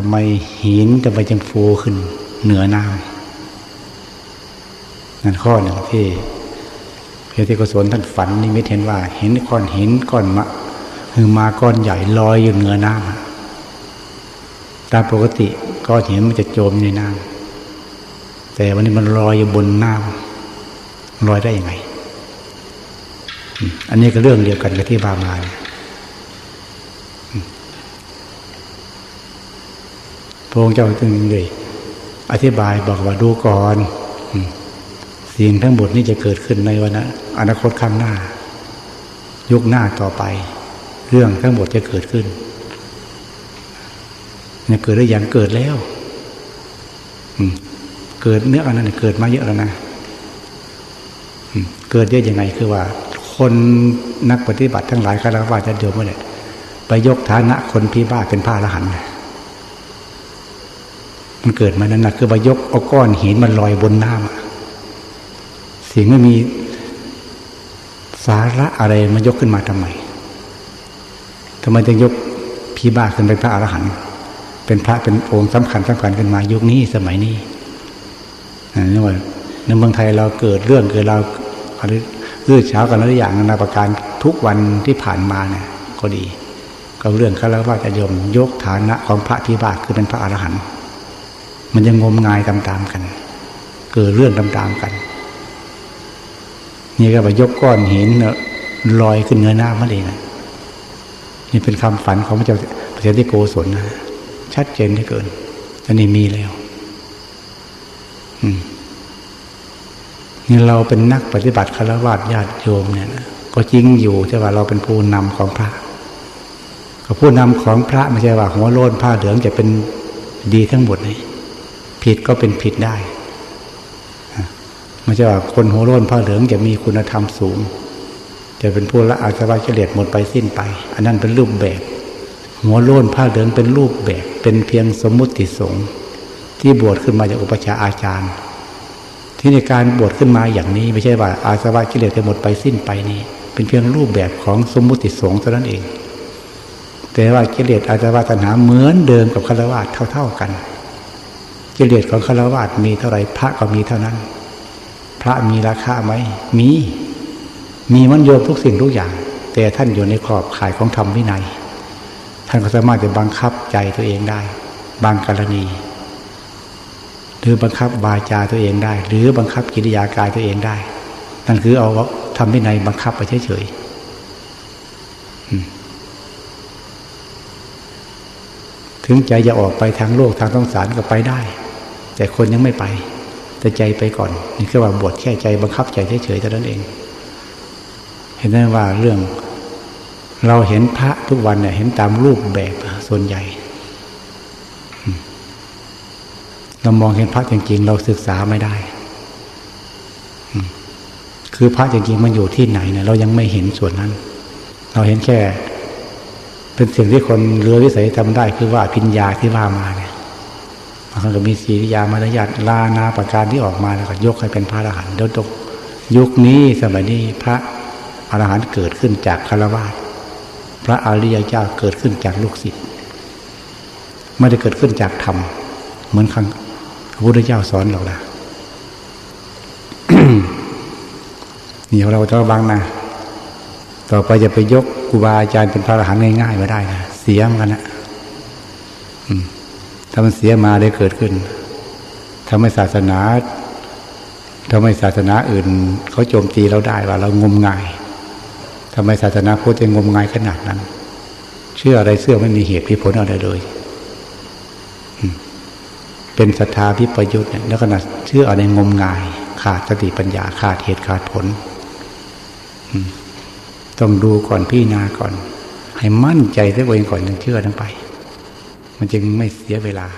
ทำไมหินทำไมจึงฟูขึ้นเหนือน้ำนั่นข้อหนึ่งที่พระเทกศลท่านฝันนิมิตเห็นว่า เห็นก้อนหินก้อนมะคือมาก้อนใหญ่ลอยอยู่เหนือน้ำตามปกติก้อนหินมันจะจมในน้ำแต่วันนี้มันลอยอยู่บนน้ำลอยได้ยังไง อันนี้ก็เรื่องเดียวกันกับที่บามาเนี่ย ระองค์เจ้าจึงเลยอธิบายบอกว่าดูก่อนสิ่งทั้งหมดนี้จะเกิดขึ้นในวันนะอนาคตข้างหน้า ยุคหน้าต่อไป เรื่องทั้งหมดจะเกิดขึ้นเนี่ยเกิดได้อย่างเกิดแล้วเกิดเนื้ออันนั้นเกิดมาเยอะแล้วนะเกิดเยอะยังไงคือว่า คนนักปฏิบัติทั้งหลายคารวะจะโยมเมื่อไหร่ไปยกฐานะคนพิบ้าเป็นพระอรหันต์ มันเกิดมานั้นนะคือไปยกเอาก้อนหินมันลอยบนน้ำสิ่งไม่มีสาระอะไรมันยกขึ้นมาทำไมทำไมจึงยกพีบ้าขึ้นเป็นพระอรหันต์เป็นพระเป็นองค์สำคัญสำคัญขึ้นมายุคนี้สมัยนี้นี่ว่าในเมืองไทยเราเกิดเรื่องเกิดเราอะไรเรื่องเช้ากันหลายอย่างนานาประการทุกวันที่ผ่านมาเนี่ยก็ดี ก็เรื่องคารวะจะยมยกฐานะของพระพิบาคือเป็นพระอรหันต์ มันยังงมงายตามๆกัน เกิดเรื่องตามๆกัน นี่ก็ไปยกก้อนหินลอยขึ้นเนื้อหน้ามันเองนะนี่เป็นคำฝันของพระเจ้าพระเจ้าที่โกศลนะชัดเจนที่เกินอันนี้มีแล้วอืนี่เราเป็นนักปฏิบัติคารวะญาติโยมเนี่ยนะก็จริงอยู่ใช่ว่าเราเป็นผู้นำของพระก็ผู้นำของพระไม่ใช่ว่าหัวโล้นผ้าเหลืองจะเป็นดีทั้งหมดเลย ผิดก็เป็นผิดได้ไม่ใช่ว่าคนหัวโล้นผ้าเหลืองจะมีคุณธรรมสูง จะเป็นผู้ละอาสวะเฉลียหมดไปสิ้นไป อันนั้นเป็นรูปแบบ หัวโล้นผ้าเหลืองเป็นรูปแบบ เป็นเพียงสมมุติสงฆ์ที่บวชขึ้นมาจากอุปชาอาจารย์ ที่ในการบวชขึ้นมาอย่างนี้ ไม่ใช่ว่าอาสวะกิเลสจะหมดไปสิ้นไปนี่เป็นเพียงรูปแบบของสมมุติสงฆ์เท่านั้นเอง แต่ว่ากิเลสอาสวะตัณหาเหมือนเดิมกับฆราวาสเท่า ๆกัน กิเลสของฆราวาสมีเท่าไรพระก็มีเท่านั้น พระมีราคาไหมมี มีมันโยมทุกสิ่งทุกอย่าง แต่ท่านอยู่ในขอบข่ายของธรรมวินัย ท่านก็สามารถจะบังคับใจตัวเองได้ บางกรณี หรือบังคับวาจาตัวเองได้ หรือบังคับกิริยากายตัวเองได้นั่นคือเอาทำวินัยบังคับไปเฉยๆถึงใจจะออกไปทางโลกทางต้องสารก็ไปได้ แต่คนยังไม่ไป แต่ใจไปก่อน นี่คือว่าบวชแค่ใจบังคับใจเฉยๆเท่านั้นเอง เห็นได้ว่าเรื่อง เราเห็นพระทุกวันเนี่ยเห็นตามรูปแบบส่วนใหญ่เรามองเห็นพระจริงๆ เราศึกษาไม่ได้ คือพระจริงๆมันอยู่ที่ไหนเนี่ยเรายังไม่เห็นส่วนนั้น เราเห็นแค่ เป็นสิ่งที่คนเรือวิสัยทำได้ คือว่าพิญญาที่ว่ามา มันก็มีศีริยามารยาทลานาประการที่ออกมาแล้วก็ยกให้เป็นพระอรหันต์เดี๋ยวตกยุคนี้สมัยนี้พระอรหันต์เกิดขึ้นจากคารวะพระอริยเจ้าเกิดขึ้นจากลูกศิษย์ไม่ได้เกิดขึ้นจากธรรมเหมือนครั้งพระพุทธเจ้าสอนเราละนี่เราต้องระวังนะต่อไปจะไปยกครูบาอาจารย์เป็นพระอรหันต์ง่ายๆไม่ได้นะเสียมกันนะ ถ้ามันเสียมาได้เกิดขึ้นทำให้ศาสนาทำให้ศาสนาอื่นเขาโจมตีเราได้ว่า เรางมงายทำไมศาสนาพุทธจะงมงายขนาดนั้น เชื่ออะไรเชื่อไม่มีเหตุมีผลอะไรเลยเป็นศรัทธาพิประยุทธ์แล้วขณะเชื่ออะไรงมงาย ขาดสติปัญญาขาดเหตุขาดผลต้องดูก่อนพี่นาก่อน ให้มั่นใจตัวเองก่อนถึงเชื่อทั้งไป มันจึงไม่เสียเวลา